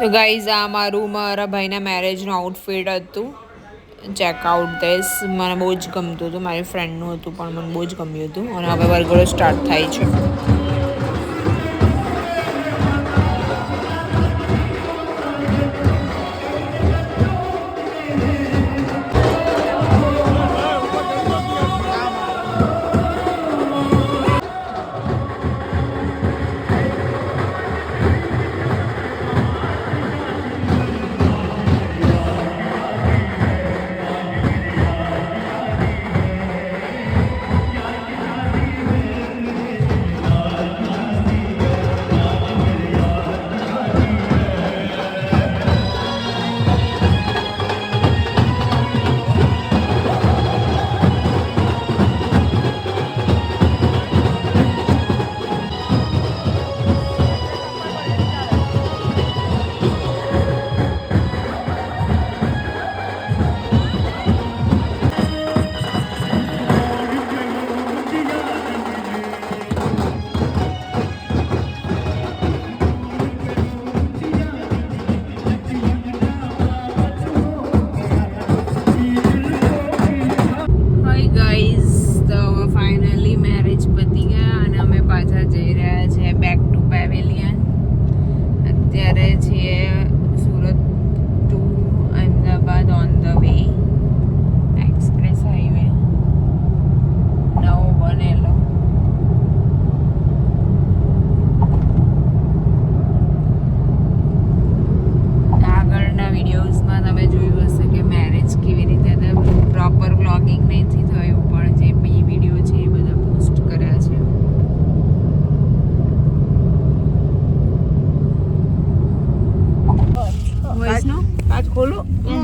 તો ગાઈઝ આ મારું, મારા ભાઈના મેરેજનું આઉટફિટ હતું. ચેકઆઉટ ધેસ મને બહુ જ ગમતું હતું. મારી ફ્રેન્ડનું હતું, પણ મને બહુ જ ગમ્યું હતું. અને હવે વર્ગડો સ્ટાર્ટ થાય છે.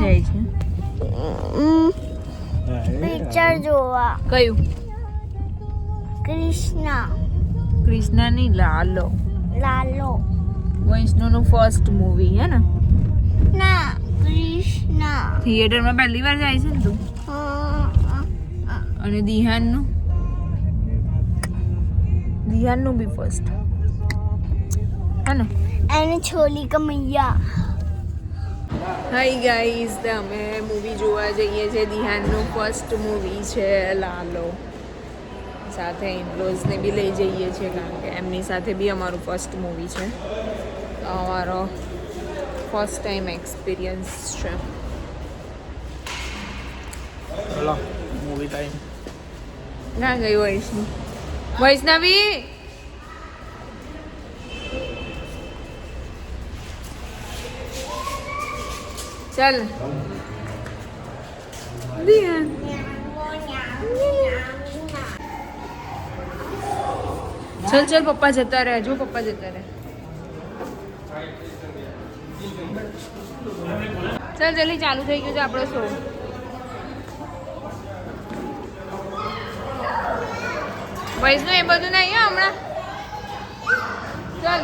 જાય છે? પિક્ચર જોવા. કયું? કૃષ્ણ કૃષ્ણની લાલો. લાલો. વૈષ્ણવનું ફર્સ્ટ મૂવી હે ને? ના કૃષ્ણ થિયેટરમાં પહેલી વાર જાય છે ને તું? અને દિહાનનું? દિહાનનું બી ફર્સ્ટ હે ને? એની છોલી કમૈયા. હાય ગાઈઝ અમે મૂવી જોવા જઈએ છીએ. દિહાનનું ફર્સ્ટ મૂવી છે લાલો. સાથે ઇનલોઝને બી લઈ જઈએ છીએ કારણ કે એમની સાથે બી અમારું ફર્સ્ટ મૂવી છે. અમારો ફર્સ્ટ ટાઈમ એક્સપિરિયન્સ છે. મૂવી ટાઈમ ના ગઈ વૈષ્ણવ. વૈષ્ણવી! ચાલ. ચલ ચલ, પપ્પા જતા રહ્યા જો પપ્પા જતા રહ્યા ચાલ, જલ્દી ચાલુ થઈ ગયું છે આપણો શો વૈષ્ણવ, એ બધું નહીં હમણાં. ચાલ.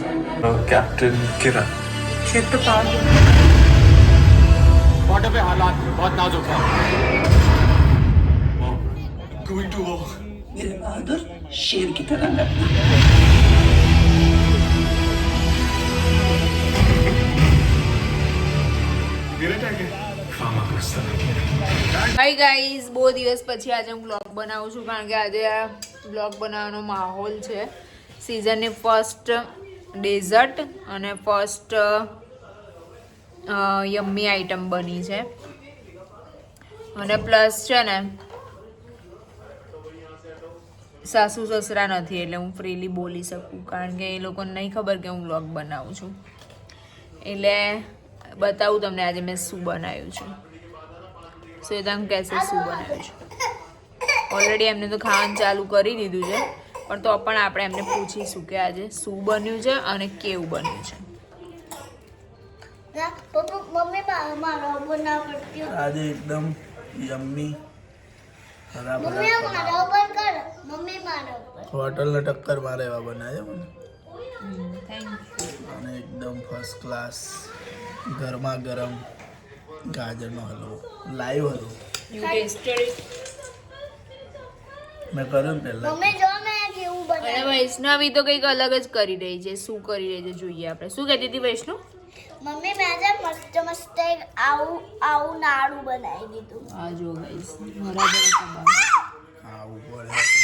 कैप्टन किरण बॉर्डर पे हालात बहुत नाजुक है गोइंग टू वॉर मेरे बहादुर शेर की तरह लड़ना फार्मा क्रिस्टल હાય ગાઈઝ બહુ દિવસ પછી આજે હું બ્લોગ બનાવું છું કારણ કે આજે આ બ્લોગ બનાવવાનો માહોલ છે સિઝનની ફર્સ્ટ ડેઝર્ટ અને ફર્સ્ટ યમ્મી આઈટમ બની છે. અને પ્લસ છે ને, સાસુ સસરા નથી એટલે હું ફ્રીલી બોલી શકું, કારણ કે એ લોકોને નહીં ખબર કે હું વ્લોગ બનાવું છું. એટલે બતાવું તમને આજે મેં શું બનાવ્યું છે. તમે કહેશે શું બનાવ્યું છે. ઓલરેડી એમને તો ખાવાનું ચાલુ કરી દીધું છે. પણ તો પણ આપણે એમને પૂછીશું કે આજે શું બન્યું છે અને કેવું બન્યું છે. આજે એકદમ યમ્મી હોટલને ટક્કર મારે એવા બનાવ્યો મને. અને એકદમ ફર્સ્ટ ક્લાસ ગરમા ગરમ ગાજરનો હલવો. લાઈવ હલવો. મેં કર્યો ને પહેલાં. અને બનાવ્યું વૈષ્ણવી તો કંઈક અલગ જ કરી રહી છે. શું કરી રહી છે જોઈએ આપણે. શું કહેતી હતી વૈષ્ણવ? મમ્મી મેં આજે મસ્ત મસ્ત એક આવું આવું નાડું બનાવી દીધું. આ જો ગાઈસ બરાબર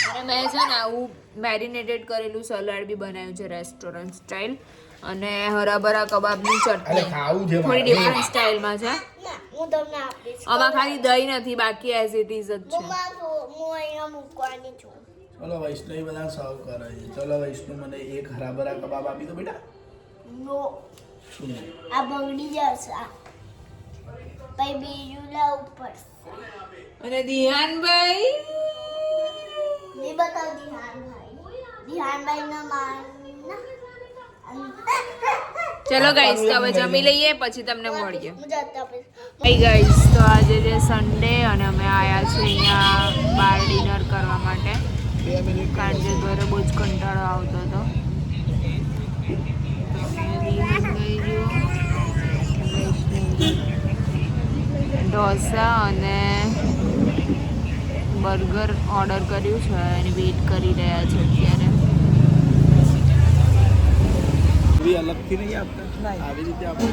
અને મેં છે ને આવું મેરિનેટેડ કરેલું સલાડ બી બનાવ્યું છે રેસ્ટોરન્ટ સ્ટાઇલ અને હરાભરા કબાબની ચટણી. થોડી ડિફરન્ટ સ્ટાઇલમાં છે. ના હું તમને આમાં ખાલી દહીં નથી બાકી એઝ ઇટ ઇઝ જ છે. ચલો વૈષ્ણવી બધા સર્વ કરે છે ચલો વૈષ્ણવ મને એક હરાભરા કબાબ આપી દો બેટા. નો. શું? આ બગડી જશે. આ. પછી બીજું લાવવું પડશે અને દિહાનભાઈ. નહીં બતાવ દિહાનભાઈ. દિહાનભાઈ ના માન ચલો ગાઈસ તો હવે જમી લઈએ પછી તમને મળીએ. આપીશ ગાઈસ તો આજે જે સન્ડે અને અમે આવ્યા છે અહીંયા બાર ડિનર કરવા માટે. કારણ કે ઘરે બહુ જ કંટાળો આવતો હતો. ઢોસા અને બર્ગર ઓર્ડર કર્યું છે અને વેઇટ કરી રહ્યા છે અત્યારે. અલગથી નહીં આપતા? આવી રીતે આપો.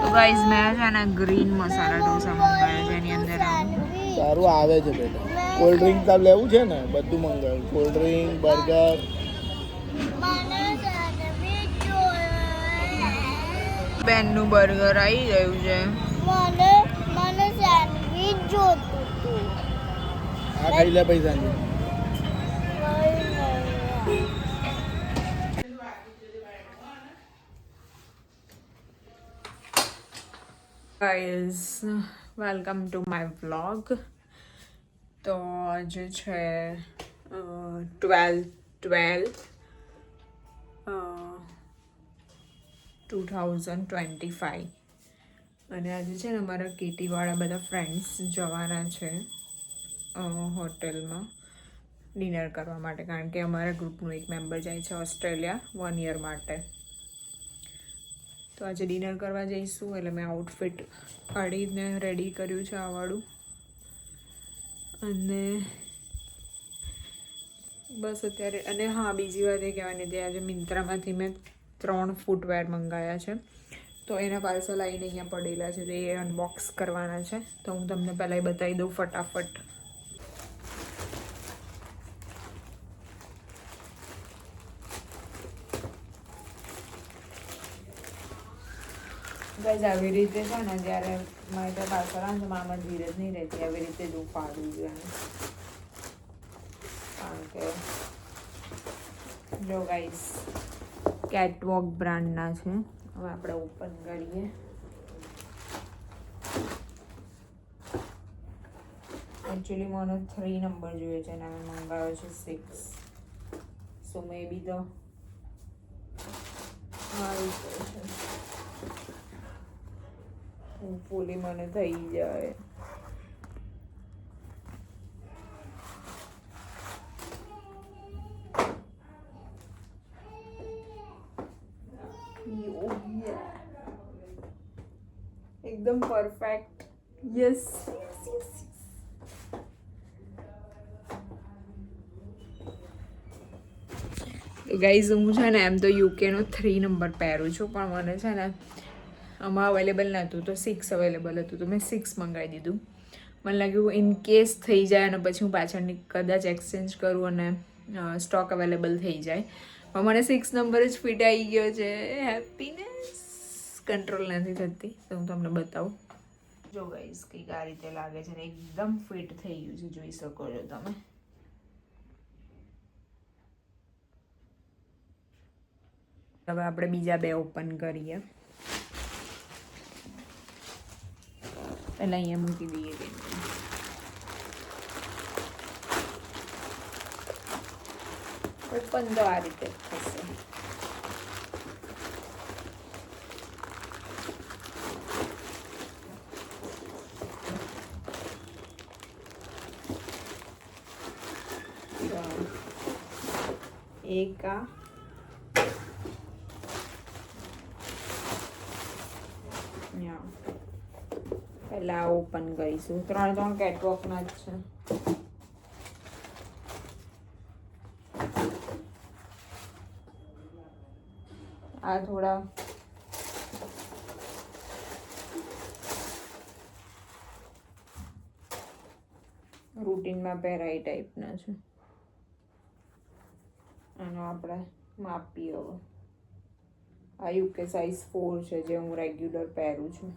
તો ગાઈઝ મેં છે ને ગ્રીન મસાલા ઢોસા મંગાવ્યા છે એની અંદર. સારું આવે છે બેટા. કોલ્ડ ડ્રિંક તાર લેવું છે ને? બધું મંગાવ્યું કોલ્ડ ડ્રિંક બર્ગર બેનનું બર્ગર આવી ગયું છે. મને મને સેન્ડવીચ જોતું હતું આ ખાઈ લે પૈસા guys welcome to my vlog તો આજે છે twelve twelve two thousand twenty five અને આજે છે ને અમારા કેટીવાળા બધા ફ્રેન્ડ્સ જવાના છે હોટેલમાં ડિનર કરવા માટે. કારણ કે અમારા ગ્રુપનું એક મેમ્બર જાય છે ઓસ્ટ્રેલિયા વન યર માટે. તો આજે ડિનર કરવા જઈશું એટલે મેં આઉટફિટ કાઢીને રેડી કર્યું છે આ વાળું અને બસ અત્યારે, અને હા, બીજી વાત એ કહેવાની હતી, આજે મિન્ત્રામાંથી મેં ત્રણ ફૂટવેર મંગાવ્યા છે. તો એના પાર્સલ આવીને અહીંયા પડેલા છે, તો એ અનબોક્સ કરવાના છે. તો હું તમને પહેલાં એ બતાવી દઉં ફટાફટ. ગાઈઝ આવી રીતે છે ને જ્યારે મારે તો પાછળ આવે તો મારામાં ધીરજ નહીં રહેતી આવી રીતે જ ઉપાડવું જોઈએ કારણ કે જો ગાઈઝ કેટવોક બ્રાન્ડના છે. હવે આપણે ઓપન કરીએ. એકચ્યુઅલી મને થ્રી નંબર જોઈએ છે અને અમે મંગાવ્યો છે six so May B the આવી જશે હોપફુલી મને થઈ જાય. એકદમ પરફેક્ટ યસ ગાઈઝ હું છે ને એમ તો યુકેનો થ્રી નંબર પહેરું છું પણ મને છે ને આમાં અવેલેબલ નહોતું તો સિક્સ અવેલેબલ હતું. તો મેં સિક્સ મંગાવી દીધું. મને લાગ્યું ઇન કેસ થઈ જાય અને પછી હું પાછળની કદાચ એક્સચેન્જ કરું અને સ્ટોક અવેલેબલ થઈ જાય. પણ મને સિક્સ નંબર જ ફિટ આવી ગયો છે. હેપીનેસ કંટ્રોલ નથી થતી. તો હું તમને બતાવું. જો ગાઈસ કંઈક આ રીતે લાગે છે ને, એકદમ ફિટ થઈ ગયું છે. જોઈ શકો છો તમે. હવે આપણે બીજા બે ઓપન કરીએ. Alayya mı gidiyorIrpanda var bir tepkisi. Eka. Open કરીશું ત્રણ ત્રણ કેટવોકના જ છે. આ થોડા રૂટીનમાં પહેરાય ટાઈપના છે. આનો આપણે માપીએ હવે. આ યુકે સાઇઝ ફોર છે જે હું રેગ્યુલર પહેરું છું.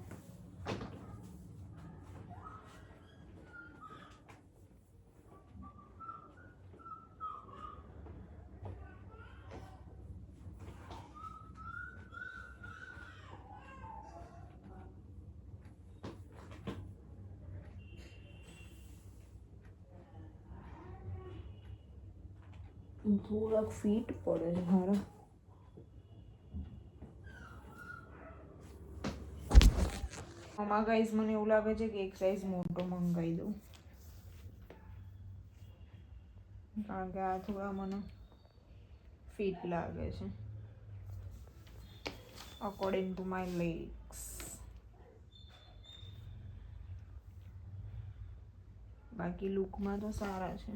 થોડાક ફીટ પડે છે મારા આમાં ગાઈઝ મને એવું લાગે છે કે એક સાઈઝ મોટો મંગાવી દઉં. કારણ કે આ થોડા મને ફિટ લાગે છે. અકોર્ડિંગ ટુ માય લેગ્સ બાકી લુકમાં તો સારા છે.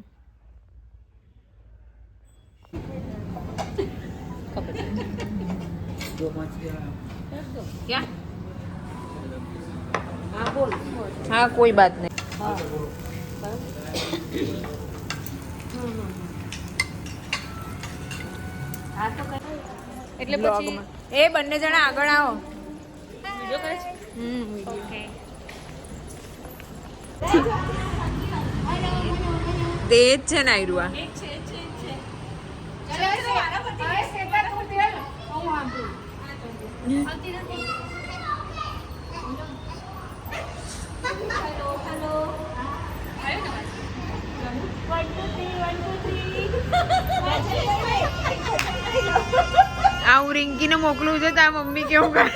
हाँ बोल हाँ कोई बात नहीं એટલે પછી એ બંને જણા આગળ આવો હમ તે જ છે ને આયરુઆ આ હું રિંકીને મોકલું છે, તાર મમ્મી કેવું કરે?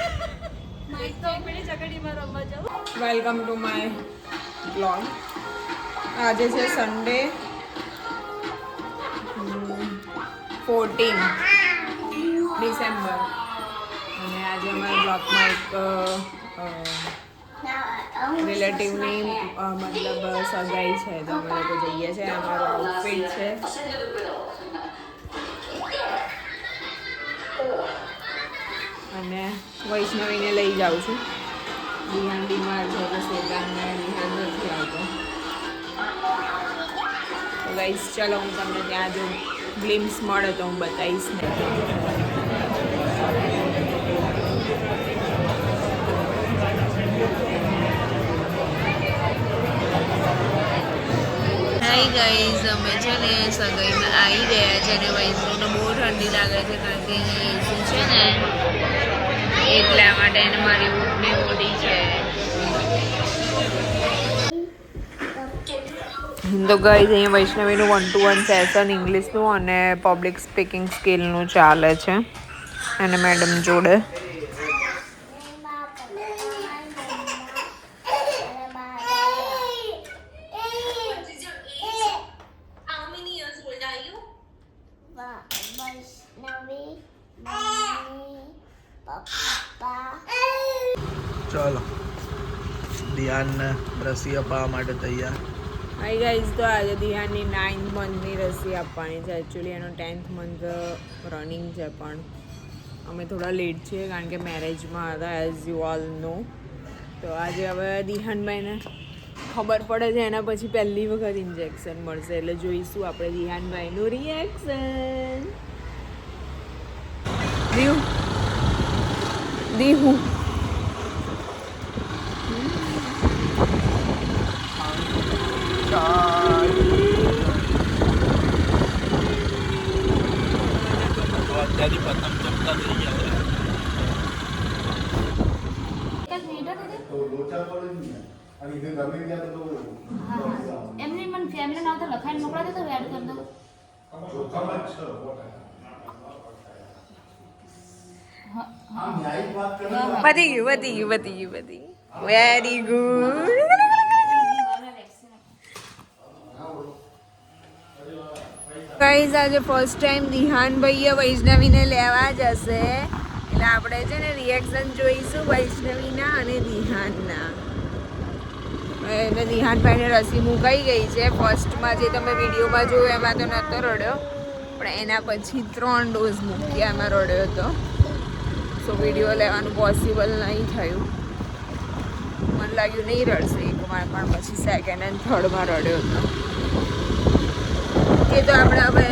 વેલકમ ટુ માય બ્લોગ આજે છે સન્ડે ફોર્ટીન ડિસેમ્બર આજે અમારા બ્લોકમાં એક રિલેટિવની મતલબ સગાઈ છે. તો અમે લોકો જઈએ છીએ. અમારો આઉટફિટ છે. અને વૈષ્ણવીને લઈ જાઉં છું. વિહાન બીમાર છે તો શ્વેતાને વિહાન નથી આવતો. તો ગાઈસ ચલો, હું તમને ત્યાં જો ગ્લિમ્સ મળે તો હું બતાવીશ. ને હાય ગાઈઝ અમે છે ને સગાઈમાં આવી ગયા છે અને વૈષ્ણવને બહુ ઠંડી લાગે છે કારણ કે એસી છે ને. એટલા માટે એને મારી ઊંઘને મોટી છે. તો ગાઈઝ અહીંયા વૈષ્ણવીનું વન ટુ વન સેશન ઇંગ્લિશનું અને પબ્લિક સ્પીકિંગ સ્કિલનું ચાલે છે. અને મેડમ જોડે વૈષ્ણવી મમ્મી પપ્પા ચલો ધ્યાનને રસી અપાવવા માટે તૈયાર. હાઈ ગાઈઝ તો આજે દિહાની નાઇન્થ મંથની રસી આપવાની છે. એકચ્યુઅલી એનો ટેન્થ મંથ રનિંગ છે પણ. અમે થોડા લેટ છીએ કારણ કે મેરેજમાં હતા એઝ યુ ઓલ નો તો આજે હવે દિહાનભાઈને ખબર પડે છે, એના પછી પહેલી વખત ઇન્જેક્શન મળશે. એટલે જોઈશું આપણે દિહાનભાઈનું રિએક્શન દીવ દીહું. એમને મને ફેમિલી નામ તો લખાઈને મોકલા દે તો એડ કરી દો વધી ગયું વધી ગયું વધી ગયું વધી વેરી ગુડ ગાઈઝ આજે ફર્સ્ટ ટાઈમ દિહાન ભાઈએ વૈષ્ણવીને લેવા જશે. એટલે આપણે છે ને રિએક્શન જોઈશું વૈષ્ણવીના અને દિહાનના એને નિહાનભાઈને રસી મુકાઈ ગઈ છે. ફર્સ્ટમાં જે તમે વિડીયોમાં જોયું, એમાં તો નહોતો રડ્યો. પણ એના પછી ત્રણ ડોઝ મૂક્યા એમાં રડ્યો હતો. સો વીડિયો લેવાનું પોસિબલ નહીં થયું. મને લાગ્યું નહીં રડશે એકવાર પણ પછી સેકન્ડ એન્ડ થર્ડમાં રડ્યો હતો. એ તો આપણે હવે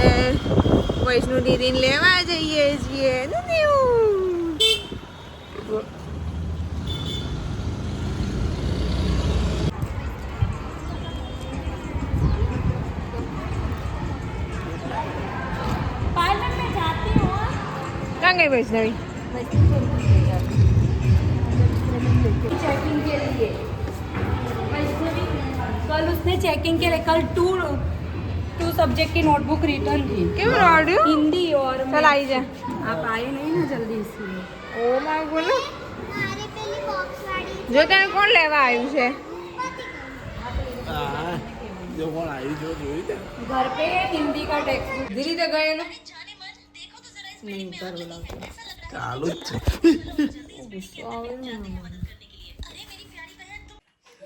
વૈષ્ણુ દીદીને લેવા જઈએ છીએ. ને દેવું. ક્યાં ગઈ વૈષ્ણવી चेकिंग के लिए वैष्णवी कल उसने चेकिंग के लिए कल टू टू सब्जेक्ट की नोटबुक रिटर्न थी કેવું રડ્યું हिंदी और ચાલ આવી જા आप आए नहीं ना जल्दी इसलिए ઓ માય બોલો મારે પેલી બોક્સ વાળી જો તને કોણ લેવા આવ્યું છે હા જો કોણ આવી જો જોયું તે घर पे हिंदी का टेक्स्ट बुक દીદી તો ગયેલું નહીં કરો લાવતો ચાલુ જ છે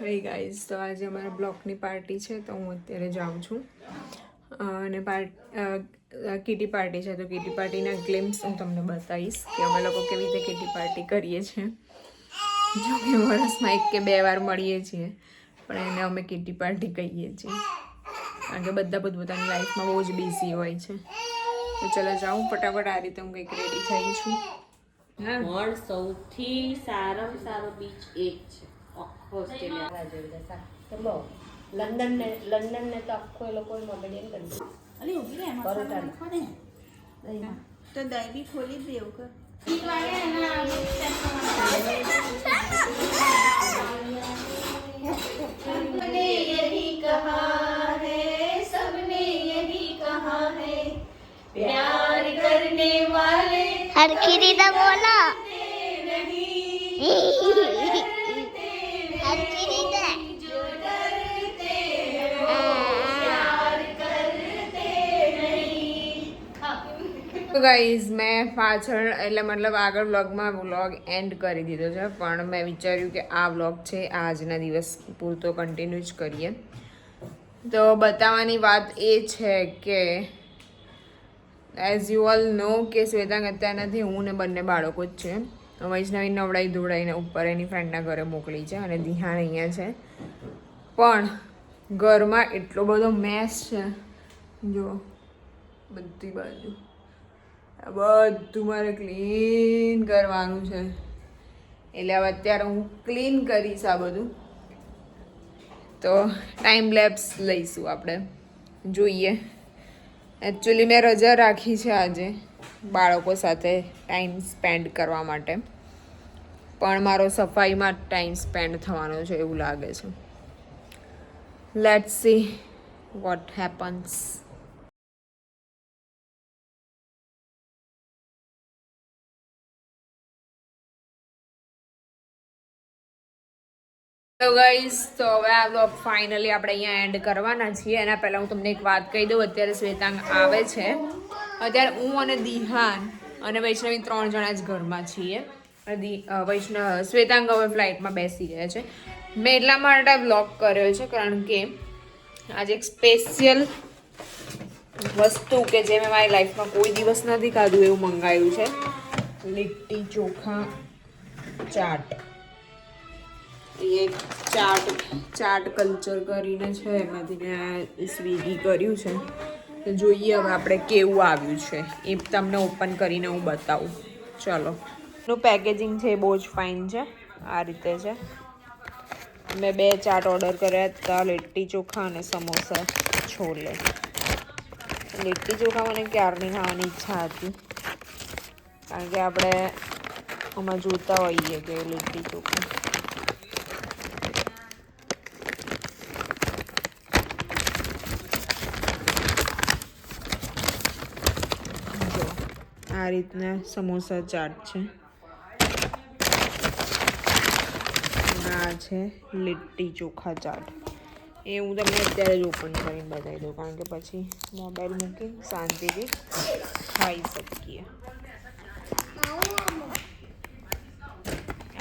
હે ગાઈઝ તો આજે અમારા બ્લોકની પાર્ટી છે, તો હું અત્યારે જાઉં છું. અને કીટી પાર્ટી છે, તો કીટી પાર્ટીના ગ્લિમ્સ હું તમને બતાવીશ કે અમે લોકો કેવી રીતે કીટી પાર્ટી કરીએ છીએ. જો કે વર્ષમાં એક કે બે વાર મળીએ છીએ, પણ એને અમે કીટી પાર્ટી કહીએ છીએ. કારણ કે બધા પોતપોતાની લાઈફમાં બહુ જ બિઝી હોય છે. તો ચલો જાઉં ફટાફટ આ રીતે હું કંઈક રેડી થઈ છું. હા. પણ સૌથી સારામાં સારો બીચ એક છે. આખો ઓસ્ટ્રેલિયા. ચલો લંડન ને લંડન ને તો આખો એ લોકો મોમેડિયન કરી હરખી રીતે બોલો હરખી રીતે તો ગાઈઝ મેં પાછળ એટલે મતલબ આગળ વ્લોગમાં વ્લોગ એન્ડ કરી દીધો છે પણ મેં વિચાર્યું કે આ વ્લોગ છે આજના દિવસ પૂરતો કન્ટિન્યુ જ કરીએ. તો બતાવવાની વાત એ છે કે એઝ યુ ઓલ નો કે શ્વેતાંગ અત્યારે નથી હું ને બંને બાળકો જ છે. વૈષ્ણવી નવડાઈ ધોવડાઈને ઉપર એની ફ્રેન્ડના ઘરે મોકલી છે અને દિહાન અહીંયા છે. પણ ઘરમાં એટલો બધો મેસ છે. જો, બધી બાજુ. બધું મારે ક્લીન કરવાનું છે. એટલે હવે અત્યારે હું ક્લીન કરીશ આ બધું. તો ટાઈમ લેપ્સ લઈશું આપણે. જોઈએ. એકચ્યુઅલી મેં રજા રાખી છે આજે બાળકો સાથે ટાઈમ સ્પેન્ડ કરવા માટે. પણ મારો સફાઈમાં ટાઈમ સ્પેન્ડ થવાનો છે એવું લાગે છે. લેટ સી વોટ હેપન્સ તો ગાઈઝ તો હવે આ બ્લોગ ફાઇનલી આપણે અહીંયા એન્ડ કરવાના છીએ. એના પહેલાં હું તમને એક વાત કહી દઉં, અત્યારે શ્વેતાંગ આવે છે. અત્યારે હું અને દિહાન અને વૈષ્ણવી ત્રણ જણા જ ઘરમાં છીએ. દી- વૈષ્ણવ શ્વેતાંગ હવે ફ્લાઇટમાં બેસી ગયા છે. મેં એટલા માટે બ્લોગ કર્યો છે, કારણ કે આજે એક સ્પેશિયલ વસ્તુ કે જે મેં મારી લાઈફમાં કોઈ દિવસ નથી ખાધું એવું મંગાવ્યું છે. લિટ્ટી ચોખા ચાટ. એ એક ચાટ ચાટ કલ્ચર કરીને છે. એમાંથી મેં સ્વિગી કર્યું છે. તો જોઈએ હવે આપણે કેવું આવ્યું છે. એ તમને ઓપન કરીને હું બતાવું. ચલો. એનું પેકેજિંગ છે એ બહુ જ ફાઇન છે. આ રીતે છે. મેં બે ચાટ ઓર્ડર કર્યા હતા. લીટ્ટી ચોખા અને સમોસા છોલે. લીટ્ટી ચોખા મને ક્યારની ખાવાની ઈચ્છા હતી? કારણ કે આપણે આમાં જોતા હોઈએ કે લીટ્ટી ચોખા. આ રીતના સમોસા ચાટ છે અને આ છે લીટ્ટી ચોખા ચાટ એ હું તમને અત્યારે જ ઓપન કરીને બતાવી દઉં કારણ કે પછી મોબાઈલ મૂકી શાંતિથી ખાઈ શકીએ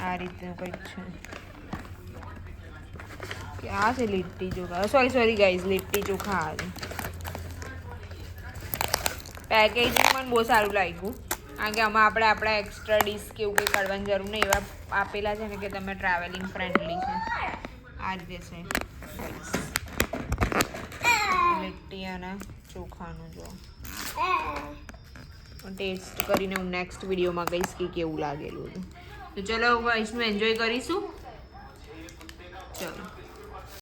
આ રીતનું કંઈક છે કે આ છે લીટ્ટી ચોખા સોરી સોરી ગાઈઝ લીટ્ટી ચોખા આ છે પેકેજિંગ પણ બહુ સારું લાગ્યું. કારણ કે આમાં આપણે આપણા એક્સ્ટ્રા ડીશ કે એવું કંઈ કાઢવાની જરૂર નહીં. એવા આપેલા છે ને કે તમે ટ્રાવેલિંગ ફ્રેન્ડલી છે. આ રીતે છે. guys. અને ચોખાનું જો. ટેસ્ટ કરીને હું નેક્સ્ટ વિડીયોમાં કહીશ કે કેવું લાગેલું હતું. તો ચલો ગાઈસનું એન્જોય કરીશું. ચલો.